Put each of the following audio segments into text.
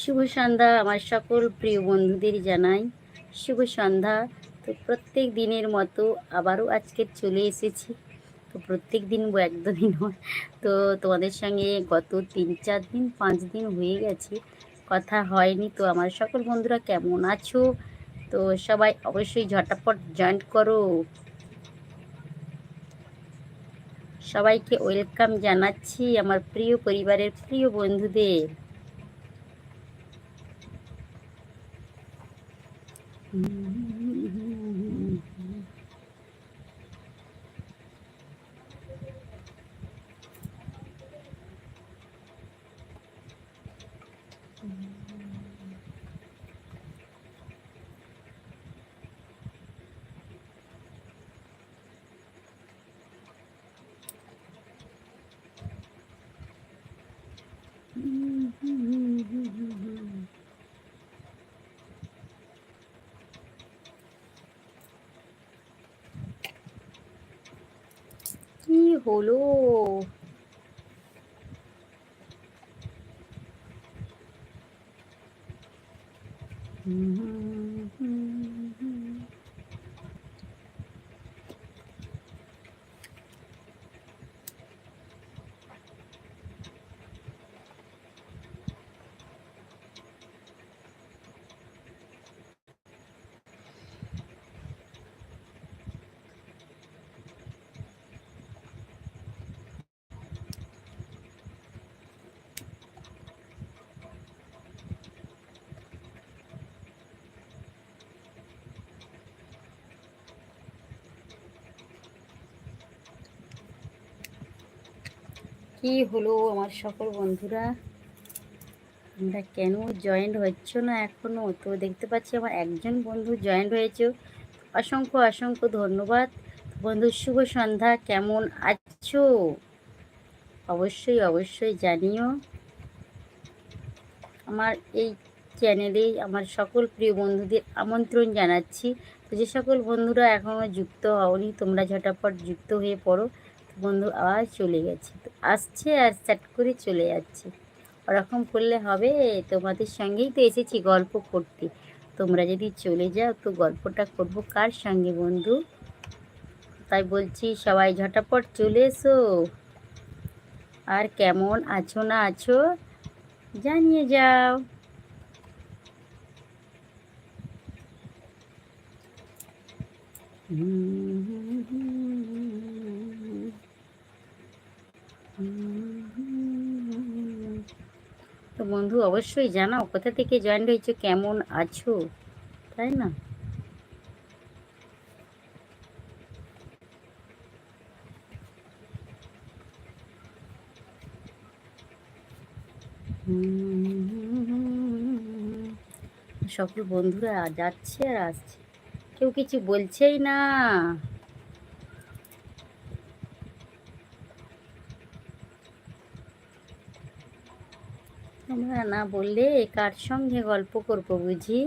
শুভ সন্ধ্যা আমার সকল প্রিয় বন্ধুদের জানাই। শুভ সন্ধ্যা। তো প্রত্যেক দিনের মতো আবারও আজকে চলে এসেছি। তো প্রত্যেক দিন একদমই নয়। তো তোমাদের সঙ্গে গত তিন, চার দিন, পাঁচ দিন হয়ে গেছে। কথা হয়নি। তো আমার সকল বন্ধুরা কেমন আছো? তো সবাই অবশ্যই ঝটাপট জয়েন্ট করো। সবাইকে ওয়েলকাম জানাচ্ছি আমার প্রিয় পরিবারের প্রিয় বন্ধুদের। কি হলো কি হলো আমার সকল বন্ধুরা? তোমরা কেন জয়েন্ট হচ্ছ না এখনও? তো দেখতে পাচ্ছি আমার একজন বন্ধু জয়েন্ট হয়েছে। অসংখ্য অসংখ্য ধন্যবাদ। বন্ধু, শুভ সন্ধ্যা। কেমন আছো? অবশ্যই অবশ্যই জানিও। আমার এই চ্যানেলে আমার সকল প্রিয় বন্ধুদের আমন্ত্রণ জানাচ্ছি। তো যে সকল বন্ধুরা এখনও যুক্ত হওনি, তোমরা ঝটাপট যুক্ত হয়ে পড়ো। বন্ধু আবার চলে গেছে। আসছে আর স্যাট করে চলে যাচ্ছে। ওরকম করলে হবে, তোমাদের সঙ্গেই তো এসেছি গল্প করতে। তোমরা যদি চলে যাও, তো গল্পটা করব কার সঙ্গে বন্ধু? তাই বলছি, সবাই ঝটাপট চলে এসো। আর কেমন আছো না আছো, জানিয়ে যাও। তো বন্ধু, অবশ্যই জানাও কোথা থেকে জয়েন হয়েছো, কেমন আছো? তাই না? সকল বন্ধুরা যাচ্ছে আর আসছে। কেউ কিছু বলছেই না। তোমরা না বললে কার সঙ্গে গল্প করব বুঝি?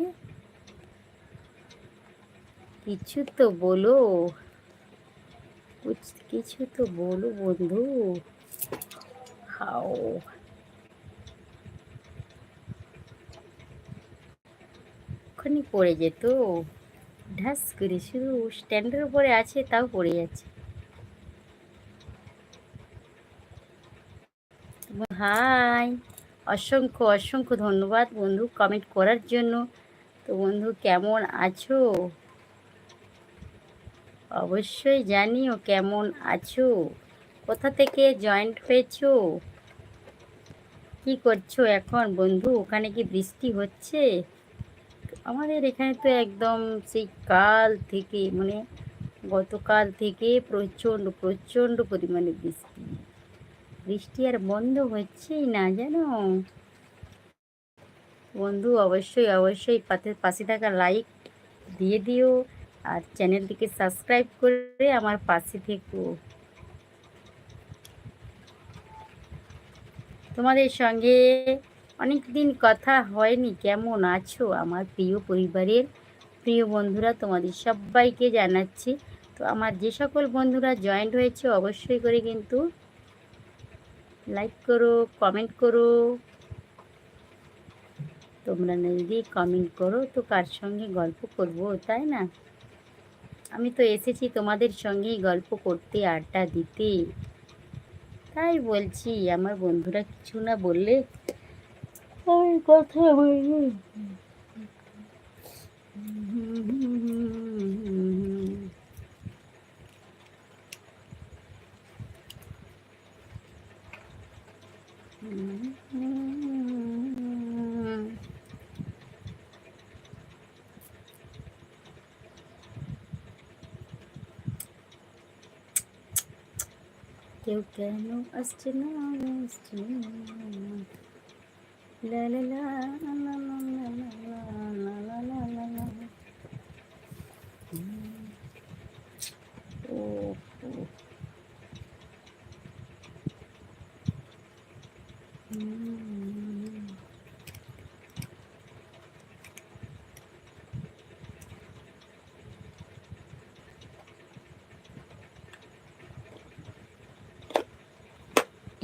কিছু তো বলো। কিছু তো বলো বন্ধু। খাও ওখানে পড়ে যেত। ঢাস করে শুধু স্ট্যান্ডের উপরে আছে, তাও পড়ে যাচ্ছে। হাই। অসংখ্য অসংখ্য ধন্যবাদ বন্ধু কমেন্ট করার জন্য। তো বন্ধু, কেমন আছো? অবশ্যই জানিও কেমন আছো? কোথা থেকে জয়েন্ট হয়েছো কি করছ এখন বন্ধু? ওখানে কি বৃষ্টি হচ্ছে? আমাদের এখানে তো একদম সেই কাল থেকে মানে গতকাল থেকে প্রচণ্ড প্রচণ্ড পরিমাণে বৃষ্টি। বৃষ্টি আর বন্ধ হচ্ছেই না, জানো? বন্ধু, অবশ্যই অবশ্যই পাতে পাশে থাকা লাইক দিয়ে দিও আর চ্যানেলটিকে সাবস্ক্রাইব করে আমার পাশে থেকো। তোমাদের সঙ্গে অনেক দিন কথা হয়নি, কেমন আছো? আমার প্রিয় পরিবারের প্রিয় বন্ধুরা, তোমাদের সবাইকে জানাচ্ছি। তো আমার যে সকল বন্ধুরা জয়েন্ট হয়েছে, অবশ্যই করে কিন্তু লাইক করো কমেন্ট করো। তোমরা না যদি কমেন্ট করো, তো কার সঙ্গে গল্প করব, তাই না? আমি তো এসেছি তোমাদের সঙ্গেই গল্প করতে, আড্ডা দিতে। তাই বলছি, আমার বন্ধুরা কিছু না বললে কথা বলব কেউ কেন আসছে না আসছে না লা লা লা লা লা লা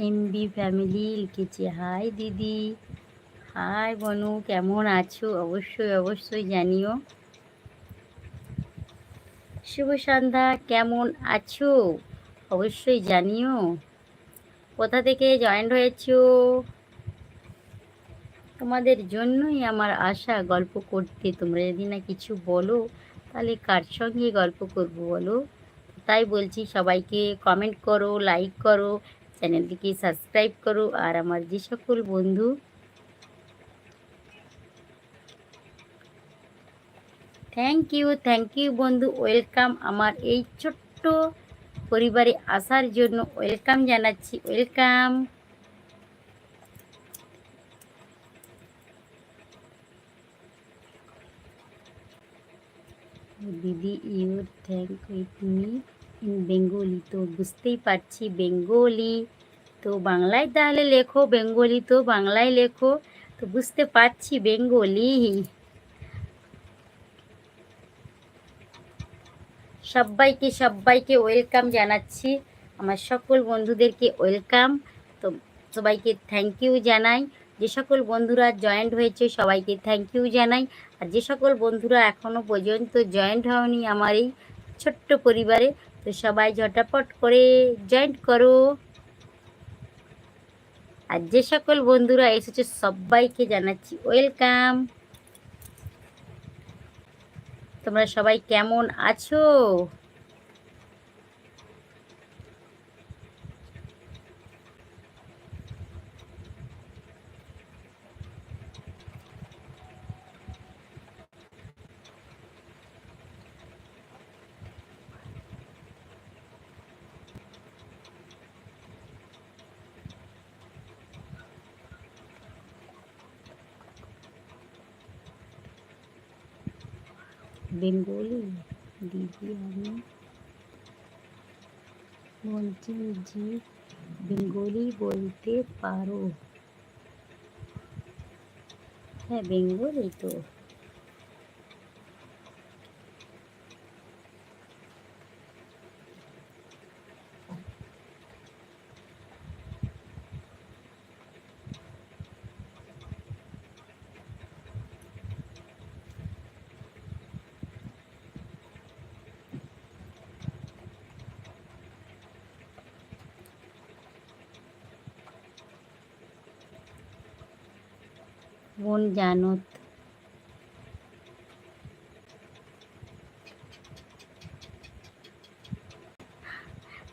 এমবি ফ্যামিলি লিখেছে। হাই দিদি। হাই বনু, কেমন আছো? অবশ্যই অবশ্যই জানিও। শুভ সন্ধ্যা, কেমন আছো? অবশ্যই জানিও। কোথা থেকে জয়েন্ট হয়েছো? তোমাদের জন্যই আমার আশা, গল্প করতে। তোমরা যদি না কিছু বলো, তাহলে কার সঙ্গে গল্প করব বলো? তাই বলছি, সবাইকে কমেন্ট করো লাইক করো চ্যানেলটিকে সাবস্ক্রাইব করো আর আমার যে সকল বন্ধু থ্যাংক ইউ থ্যাংক ইউ বন্ধু ওয়েলকাম আমার এই ছোট্ট পরিবারে আসার জন্য ওয়েলকাম জানাচ্ছি। ওয়েলকাম দিদি you thank with me Bengali তো বুঝতেই পারছি, বেঙ্গলি। তো বাংলায় তাহলে লেখো, বেঙ্গলি তো বাংলায় লেখো। তো বুঝতে পারছি বেঙ্গলি। সবাইকে সবাইকে ওয়েলকাম জানাচ্ছি। আমার সকল বন্ধুদেরকে ওয়েলকাম। তো সবাইকে থ্যাংক ইউ জানাই। যে সকল বন্ধুরা জয়েন্ট হয়েছে, সবাইকে থ্যাংক ইউ জানাই। আর যে সকল বন্ধুরা এখনও পর্যন্ত জয়েন্ট হওনি আমার এই ছোট্ট পরিবারে তো সবাই ঝটাপট করে জয়েন্ট করো। আর যে সকল বন্ধুরা এসেছে, সবাইকে জানাচ্ছি ওয়েলকাম তোমরা সবাই কেমন আছো? বেঙ্গলি দিদি আমি বলছি যে বেঙ্গলি বলতে পারো। হ্যাঁ বেঙ্গলি তো বোন জানত।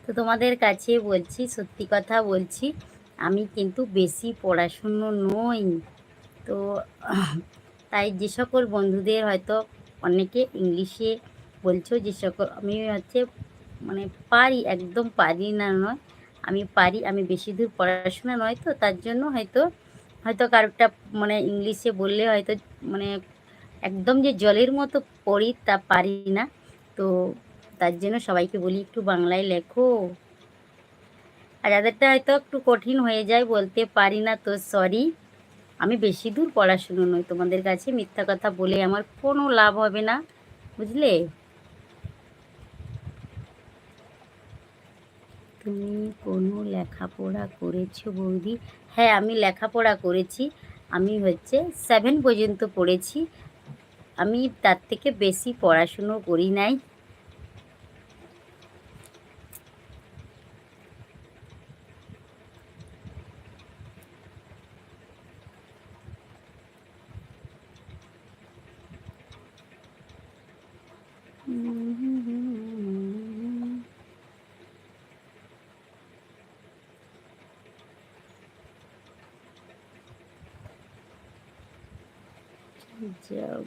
তো তোমাদের কাছে বলছি, সত্যি কথা বলছি, আমি কিন্তু বেশি পড়াশুনো নই। তো তাই যে সকল বন্ধুদের হয়তো অনেকে ইংলিশে বলছো, যে সকল, আমি হচ্ছে মানে পারি, একদম পারি না নয়। আমি পারি, আমি বেশি দূর পড়াশোনা নয় তো, তার জন্য হয়তো হয়তো কারোরটা মানে ইংলিশে বললে হয়তো মানে একদম যে জলের মতো পড়ি তা পারি না। তো তার জন্য সবাইকে বলি একটু বাংলায় লেখো। আর যাদেরটা হয়তো একটু কঠিন হয়ে যায় বলতে পারি না, তো সরি আমি বেশি দূর পড়াশুনো নই, তোমাদের কাছে মিথ্যা কথা বলে আমার কোনো লাভ হবে না, বুঝলে? তুমি কোনো লেখাপড়া করেছ বৌদি? হ্যাঁ আমি লেখাপড়া করেছি। আমি হচ্ছে সেভেন পর্যন্ত পড়েছি। আমি তার থেকে বেশি পড়াশুনো করি নাই।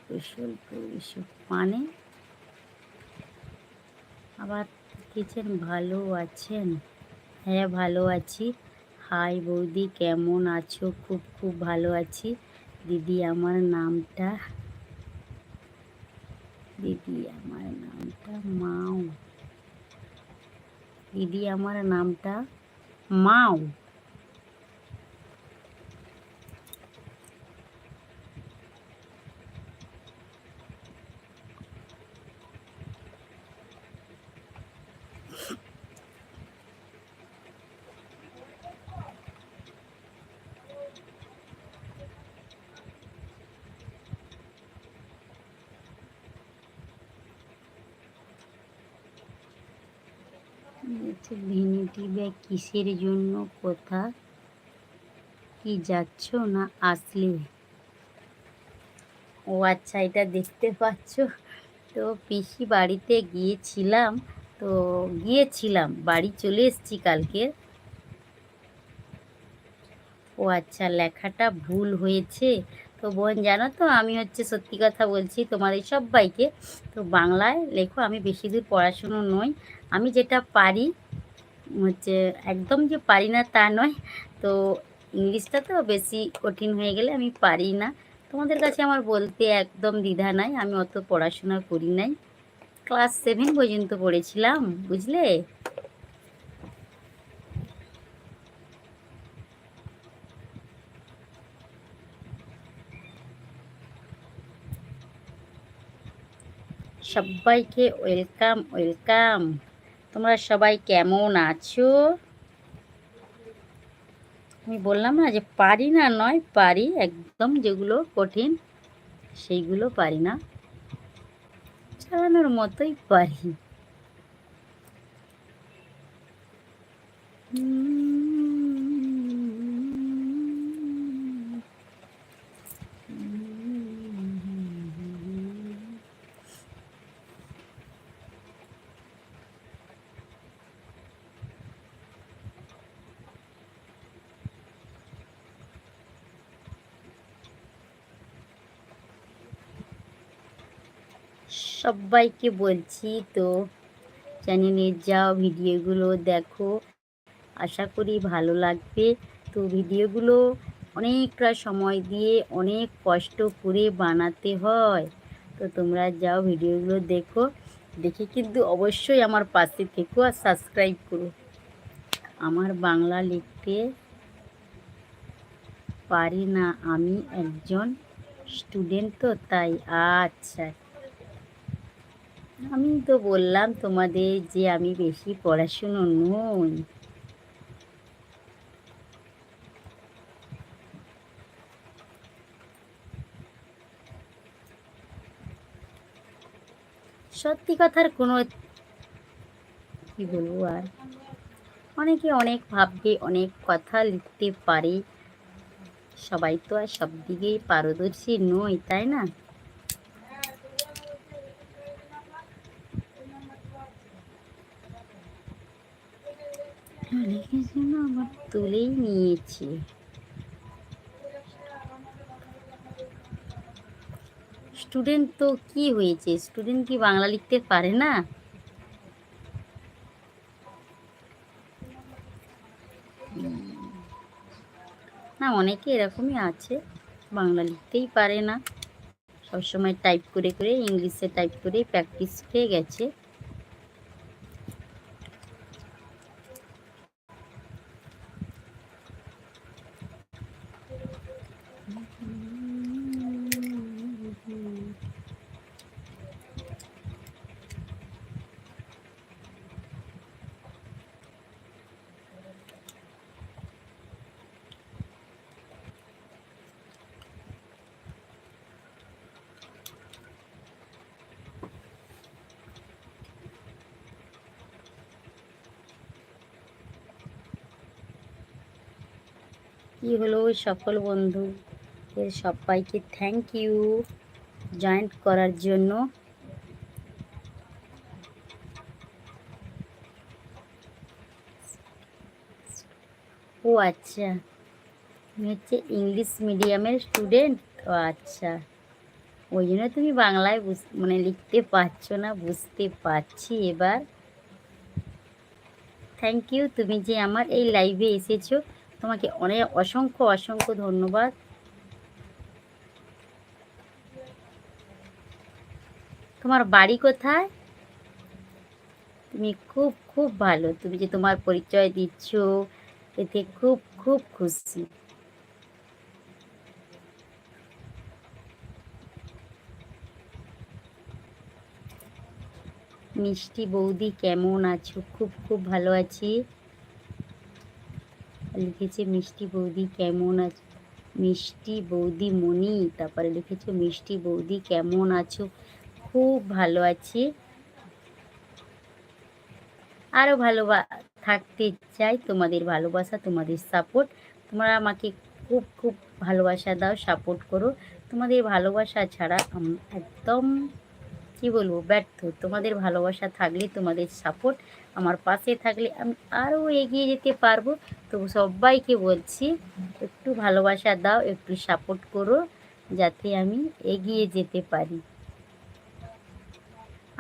গোসল করিস মানে? আবার লিখেছেন ভালো আছেন? হ্যাঁ ভালো আছি। হাই বৌদি, কেমন আছো? খুব খুব ভালো আছি। দিদি, আমার নামটা? দিদি, আমার নামটা মাও। দিদি, আমার নামটা মাও হচ্ছে ভিনিটি ব্যাগ কিসের জন্য, কোথা কি যাচ্ছ না আসলে? ও আচ্ছা এটা দেখতে পাচ্ছ। তো পিসি বাড়িতে গিয়েছিলাম, তো গিয়েছিলাম, বাড়ি চলে এসেছি কালকে। ও আচ্ছা লেখাটা ভুল হয়েছে। তো বোন, জানো তো, আমি হচ্ছে সত্যি কথা বলছি তোমাদের সবাইকে। তো বাংলায় লেখো, আমি বেশি দূর পড়াশুনো নই। আমি যেটা পারি হচ্ছে একদম যে পারি না তা নয়। তো ইংলিশটা তো বেশি কঠিন হয়ে গেলে আমি পারি না। তোমাদের কাছে আমার বলতে একদম দ্বিধা নাই, আমি অত পড়াশোনা করি নাই। ক্লাস সেভেন পর্যন্ত পড়েছিলাম, বুঝলে? সবাইকে ওয়েলকাম ওয়েলকাম। তোমরা সবাই কেমন আছো? আমি বললাম না যে পারি না, নয় পারি, একদম যেগুলো কঠিন সেইগুলো পারি না। চালানোর মতোই পারি। সবাইকে বলছি তো চ্যানেলে যাও ভিডিওগুলো দেখো, আশা করি ভালো লাগবে। তো ভিডিওগুলো অনেকটা সময় দিয়ে অনেক কষ্ট করে বানাতে হয়। তো তোমরা যাও ভিডিওগুলো দেখো, দেখে কিন্তু অবশ্যই আমার পাশে থেকো আর সাবস্ক্রাইব করো। আমার বাংলা লিখতে পারি না আমি একজন স্টুডেন্ট তো, তাই আচ্ছা। আমি তো বললাম তোমাদের যে আমি বেশি পড়াশুনো নই। সত্যি কথার কোনো কি বলব আর? অনেকে অনেক ভাববে, অনেক কথা লিখতে পারে। সবাই তো আর সব দিকেই পারদর্শী নই, তাই না? লিখেছিল আবার তুলেই নিয়েছি। স্টুডেন্ট তো কি হয়েছে? স্টুডেন্ট কি বাংলা লিখতে পারে না? না, অনেকে এরকমই আছে। বাংলা লিখতেই পারে না। সবসময় টাইপ করে করে, ইংলিশে টাইপ করে প্র্যাকটিস হয়ে গেছে। কি হলো ওই সকল বন্ধু? এর সবাইকে থ্যাংক ইউ জয়েন্ট করার জন্য। ও আচ্ছা তুমি হচ্ছে ইংলিশ মিডিয়ামের স্টুডেন্ট ও আচ্ছা ওই জন্য তুমি বাংলায় বুঝ মানে লিখতে পারছ না, বুঝতে পারছি এবার। থ্যাংক ইউ তুমি যে আমার এই লাইভে এসেছ তোমাকে অনেক অসংখ্য অসংখ্য ধন্যবাদ। তোমার বাড়ি কোথায়? তুমি খুব খুব ভালো। তুমি যে তোমার পরিচয় দিচ্ছ, এতে খুব খুব খুশি। মিষ্টি বৌদি, কেমন আছো? খুব খুব ভালো আছি। লিখেছে মিষ্টি বৌদি কেমন আছো, মিষ্টি বৌদি মনি তারপরে লিখেছে মিষ্টি বৌদি কেমন আছো? খুব ভালো আছি। আরও ভালো থাকতে চাই তোমাদের ভালোবাসা, তোমাদের সাপোর্ট তোমরা আমাকে খুব খুব ভালোবাসা দাও সাপোর্ট করো। তোমাদের ভালোবাসা ছাড়া একদম, কি বলব, ব্যর্থ। তোমাদের ভালোবাসা থাকলে তোমাদের সাপোর্ট আমার পাশে থাকলে আমি আরও এগিয়ে যেতে পারব। তো সবাইকে বলছি, একটু ভালোবাসা দাও, একটু সাপোর্ট করো, যাতে আমি এগিয়ে যেতে পারি।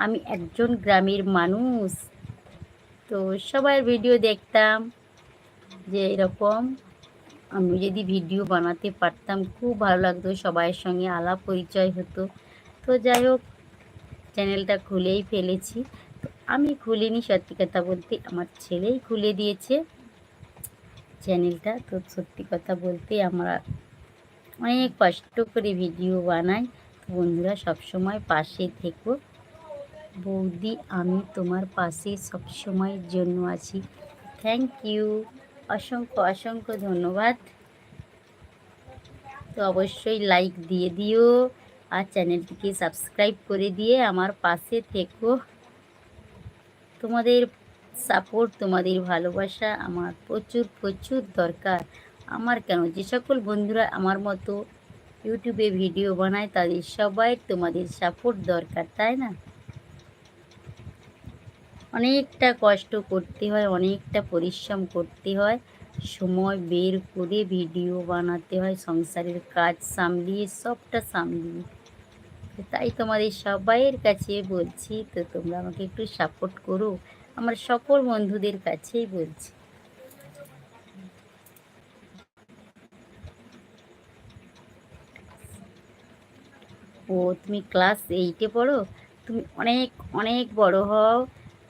আমি একজন গ্রামের মানুষ, তো সবার ভিডিও দেখতাম যে এরকম। আমি যদি ভিডিও বানাতে পারতাম, খুব ভালো লাগতো, সবাইয়ের সঙ্গে আলাপ পরিচয় হতো। তো যাই হোক চ্যানেলটা খুলেই ফেলেছি। আমি খুলিনি সত্যি কথা বলতে, আমার ছেলেই খুলে দিয়েছে চ্যানেলটা। তো সত্যি কথা বলতে আমরা অনেক কষ্ট করে ভিডিও বানাই। বন্ধুরা, সবসময় পাশে থেকো। বৌদি, আমি তোমার পাশে সবসময়ের জন্য আছি। থ্যাংক ইউ অসংখ্য অসংখ্য ধন্যবাদ। তো অবশ্যই লাইক দিয়ে দিও আর চ্যানেলটিকে সাবস্ক্রাইব করে দিয়ে আমার পাশে থেকো। তোমাদের সাপোর্ট তোমাদের ভালোবাসা আমার প্রচুর প্রচুর দরকার। আমার কেন? যে সকল বন্ধুরা আমার মতো ইউটিউবে ভিডিও বানায়, তাদের সবাই তোমাদের সাপোর্ট দরকার, তাই না? অনেকটা কষ্ট করতে হয়, অনেকটা পরিশ্রম করতে হয়, সময় বের করে ভিডিও বানাতে হয়, সংসারের কাজ সামলিয়ে, সবটা সামলিয়ে। তাই তোমাদের সবাইয়ের কাছে বলছি, তো তোমরা আমাকে একটু সাপোর্ট করো। আমার সকল বন্ধুদের কাছেই বলছি। ও, তুমি ক্লাস এইটে পড়ো? তুমি অনেক অনেক বড় হও।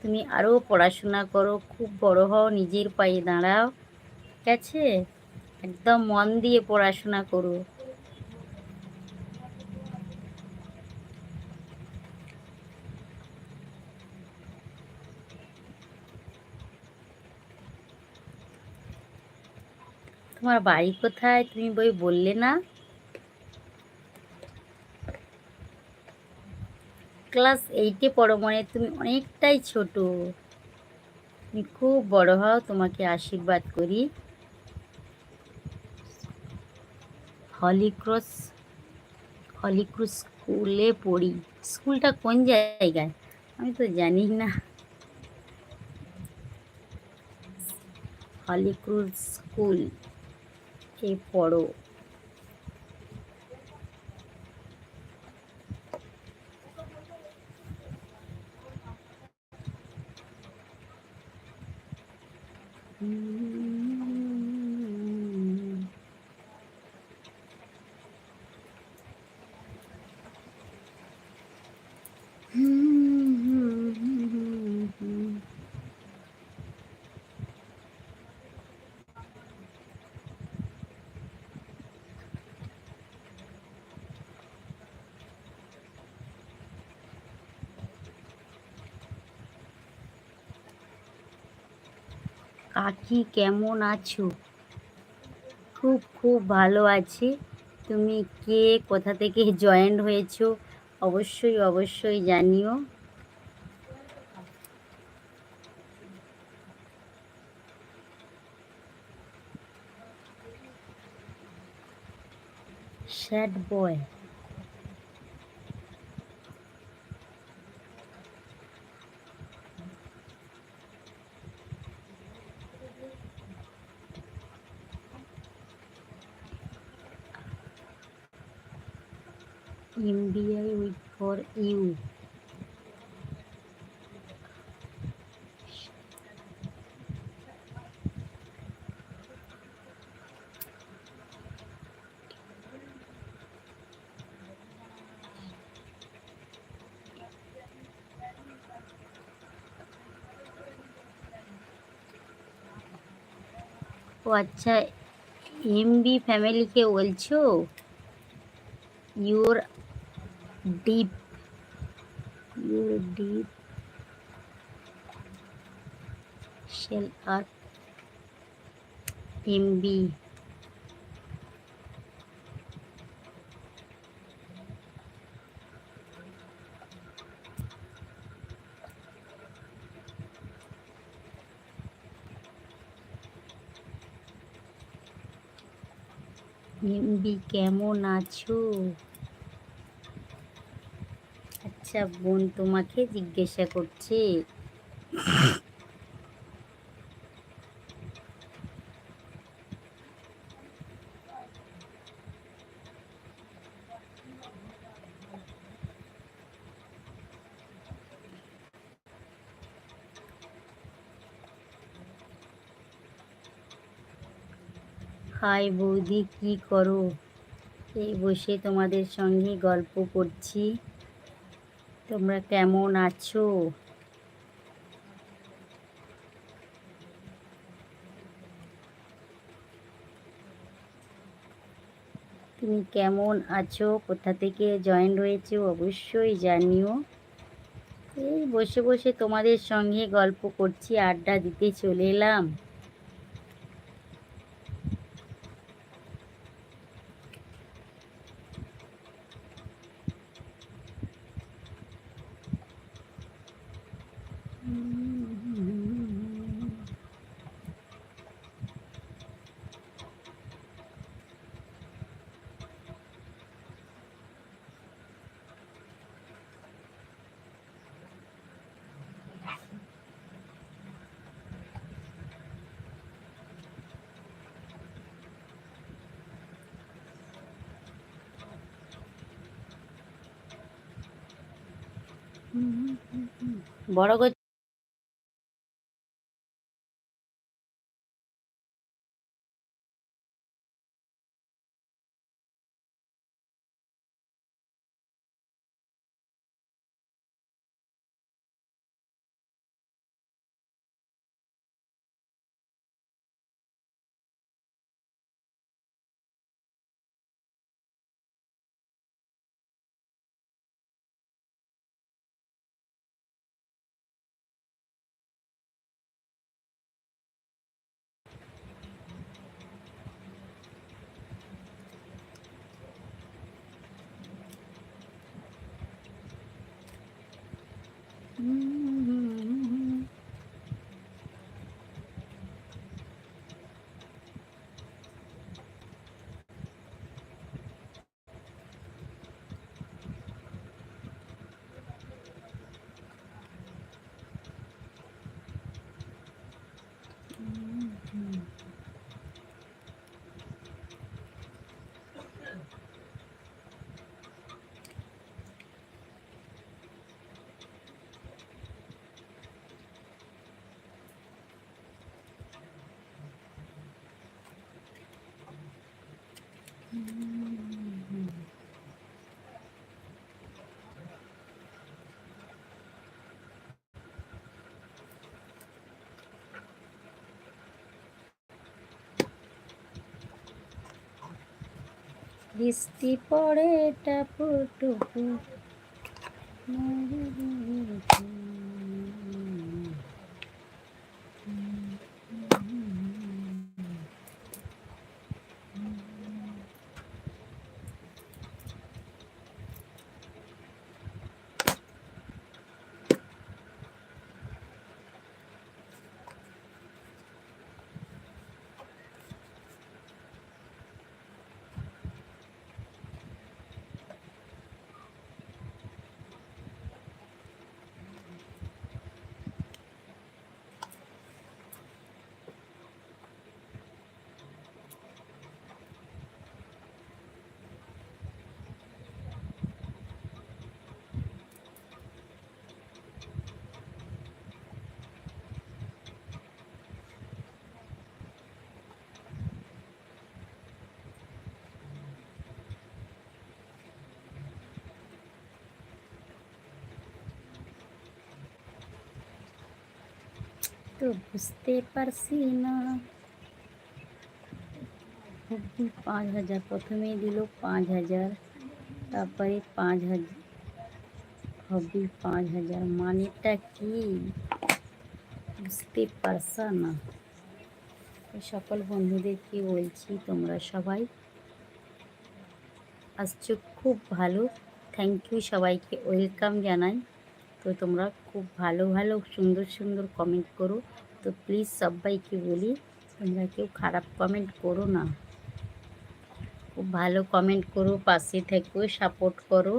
তুমি আরও পড়াশোনা করো, খুব বড় হও, নিজের পায়ে দাঁড়াও। ঠিক আছে? একদম মন দিয়ে পড়াশোনা করো। তোমার বাড়ি কোথায়? তুমি বই বললে না। ক্লাস এইটে পড়ো মনে, তুমি অনেকটাই ছোট। তুমি খুব বড় হও, তোমাকে আশীর্বাদ করি। হলিক্রস হলিক্রস স্কুলে পড়ি। স্কুলটা কোন জায়গায়? আমি তো জানি না। হলিক্রুজ স্কুল। এ পড়ো? কাকি কেমন আছো? খুব খুব ভালো আছি। তুমি কে? কোথা থেকে জয়েন্ট হয়েছো? অবশ্যই অবশ্যই জানিও। স্যাড বয় ও আচ্ছা এমবি ফ্যামিলিকে বলছো your deep your deep shell আর এমবি এমবি কেমন আছো? আচ্ছা বোন তোমাকে জিজ্ঞাসা করছে হাই বৌদি, কি করো? এই বসে তোমাদের সঙ্গে গল্প করছি। তোমরা কেমন আছো? তুমি কেমন আছো? কোথা থেকে জয়েন রয়েছে? অবশ্যই জানিও। এই বসে বসে তোমাদের সঙ্গে গল্প করছি, আড্ডা দিতে চলে এলাম। বড় Mm. বৃষ্টি পড়ে টাপু টুপু তো বুঝতে পারছি না হবি পাঁচ হাজার প্রথমে দিল পাঁচ হাজার তারপরে পাঁচ হাজার হবি পাঁচ হাজার মানেটা কি বুঝতে পারছা না তো সকল বন্ধুদের কি বলছি তোমরা সবাই আসছো খুব ভালো থ্যাংক ইউ সবাইকে ওয়েলকাম জানাই তো তোমরা খুব ভালো ভালো, সুন্দর সুন্দর কমেন্ট করো। তো প্লিজ সবাইকে বলি, তোমরা কেউ খারাপ কমেন্ট করো না। খুব ভালো কমেন্ট করো, পাশে থেকো সাপোর্ট করো।